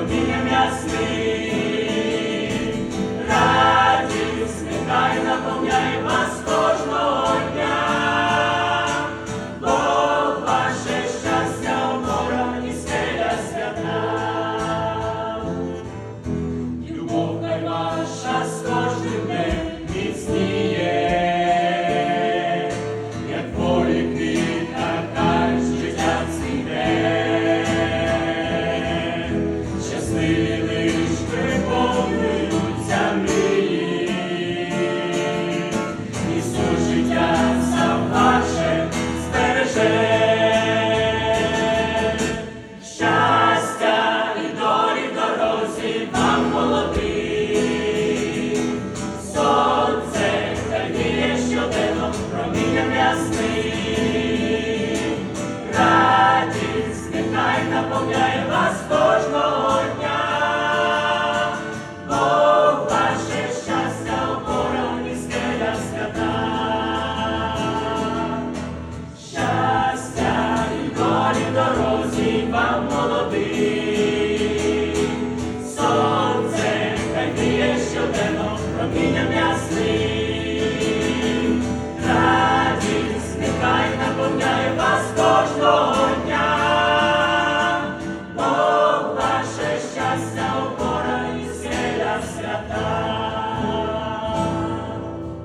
Родинам ясний. нехай вас кожного дня, Бог ваше щастя, опора і скеля щастя і долі дорозі вам молодий, сонце хай щоденно, промінням ясний. salvou.